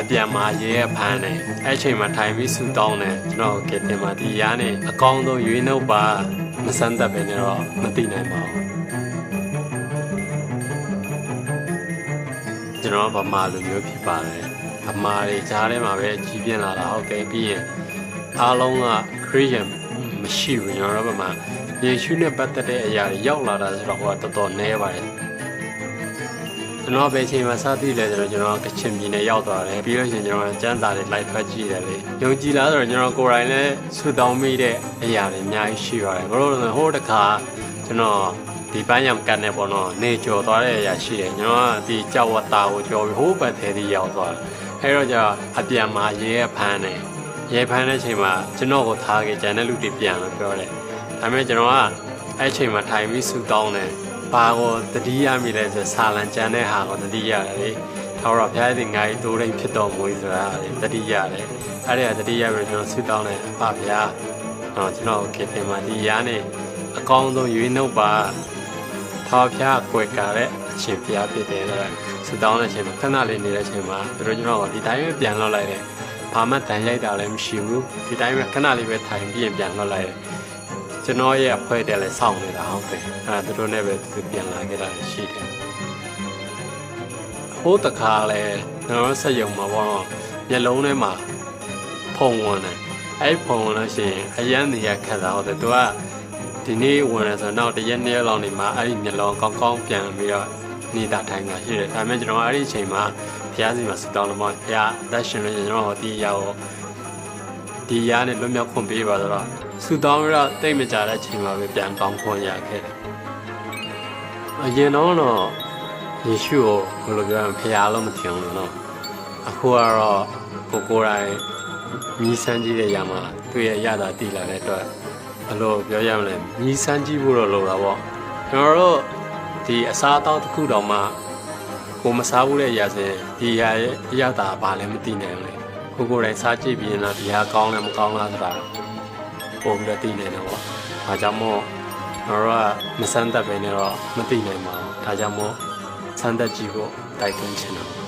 အပြန်မှာရဲရဖမ်းတယ်အဲ့အချိန်မှာထိုင်ပြီးဆူတောင်းတယ်ကျွန်တော်ကတင်မှာဒီရားနေအကောင်းဆုံးရွေးနှုတ်ပါမစမ်းတတ်ပဲနဲ့တော့မသိနိုင်ပါဘူးကျွန်တော်ဗမာလူမျိုးဖြစ်ပါတယ်ဗမာတွေကြားထဲမှာပဲကြီးပြင်းလာတာဟုတ်ကဲ့ပြီးရင်အားလုံးကခရစ်ယာန်မရှိဘူးကျွန်တော်တို့ဗမာယေရှုနဲ့ပတ်သက်တဲ့အရာတွေရောက်လာတာဆိုတော့ဟိုကတော်တော်နည်းပါတယ် ကျွန်တော်ပဲအချိန်မှာစသည်လဲဆိုတော့ကျွန်တော်ကချင်ပြည်နယ်ရောက်သွားတယ်ပြီးလို့ရှိရင်ကျွန်တော်ကျန်းစာတွေလိုက်ဖတ်ကြည့်တယ်လေယုံကြည်လားဆိုတော့ကျွန်တော်ကိုယ်တိုင်လည်းဆူတောင်းမိတဲ့အရာတွေအများကြီးရှိပါတယ်ဘလို့လဲဟိုတခါကျွန်တော်ဒီပန်းရောင်ကန်နေပေါ့နော်နေကြော်သွားတဲ့အရာရှိတယ်ကျွန်တော်ကဒီကြောက်ဝတာကိုကြော်ပြီးဟိုးပတ်သေးသေးရောက်သွားတယ်အဲတော့じゃအပြန်မှာရဲရဖမ်းတယ်ရဲဖမ်းတဲ့အချိန်မှာကျွန်တော်ကိုထားခဲ့ကျန်တဲ့လူတွေပြန်လို့ပြောတယ်ဒါပေမဲ့ကျွန်တော်ကအဲ့အချိန်မှာထိုင်ပြီးဆူတောင်းတယ် ဘာကိုတတိယမိလဲဆိုဆာလံကြံတဲ့ဟာကိုတတိယရတယ်လေ။ထောက်တော့ဘုရားရှင်ငါ့တိုးတိုင်းဖြစ်တော်မူဆိုတာလေတတိယရတယ်။အဲ့ဒါတတိယပဲကျွန်တော်ဆုတောင်းတယ်အဖဘုရား။တော့ကျွန်တော်ခေတ္တမှာဒီရားနေအကောင်းဆုံးရွေးနှုတ်ပါထောက်ဖျားကွယ်ကာတဲ့အရှင်ဘုရားဖြစ်တယ်ဆိုတော့ဆုတောင်းတဲ့အချိန်မှာခဏလေးနေတဲ့အချိန်မှာသူတို့ကျွန်တော်ကဒီတိုင်းပဲပြန်လောက်လိုက်တယ်။ဘာမှတန်ရိုက်တာလည်းမရှိဘူး။ဒီတိုင်းပဲခဏလေးပဲထိုင်ပြီးရင်ပြန်လောက်လိုက်တယ်။ ကျွန်တော်ရဲ့အဖွဲ့တည်းလည်းစောင့်နေတာဟုတ်တယ်အဲဒါသူတို့နဲ့ပဲသူပြန်လာခဲ့တာရှိတယ်ဟိုးတခါလဲကျွန်တော်ဆက်ယုံမှာပေါ့နော်မျက်လုံးထဲမှာဖုံဝင်တယ်အဲ့ဖုံဝင်လို့ရှိရင်အရန်နေရခက်တာဟုတ်တယ်သူကဒီနေ့ဝင်ရဆိုတော့တရက်နေ့လောက်နေမှာအဲ့ဒီမျက်လုံးကောင်းကောင်းပြန်ပြီးတော့နေတာထိုင်တာရှိတယ်ဒါပေမဲ့ကျွန်တော်အဲ့ဒီအချိန်မှာဘုရားစီမှာစတောင်းလို့မဘုရားအသက်ရှင်လို့ကျွန်တော်ဟောဒီရောက်ဒီရားနဲ့လွတ်မြောက်ခွင့်ပေးပါဆိုတော့ ဆူတောင်းရတိတ်မကြတဲ့အချိန်မှာပဲပြန်ပေါင်းခေါ်ရခဲ့တယ်။အရင်တော့တော့ယေရှုကိုဘယ်လိုပြောရမလဲဖျားလို့မထင်ဘူးနော်။အခုကတော့ကိုကိုယ်တိုင်မြည်ဆန်းကြီးတဲ့ရာမှာသူ့ရဲ့ရတာတည်လာတဲ့အတွက်ဘယ်လိုပြောရမလဲမြည်ဆန်းကြီးဖို့တော့လိုတာပေါ့။ကျွန်တော်တို့ဒီအစားအသောက်တစ်ခုတောင်မှကိုမစားဘူးတဲ့ရာစဉ်ဒီရာရဲ့ရတာဘာလဲမသိနိုင်ဘူးလေ။ကိုကိုယ်တိုင်စားကြည့်ပြီးရင်တော့ဒီဟာကောင်းလဲမကောင်းလားဆိုတာ ပုံပြီးတော့သိနေတယ်ပေါ့။ဒါကြောင့်မို့ကျွန်တော်တို့ကမစမ်းတတ်ပဲနဲ့တော့မသိနိုင်ပါဘူး။ဒါကြောင့်မို့စမ်းတတ်ကြည့်ဖို့တိုက်တွန်းချင်တယ်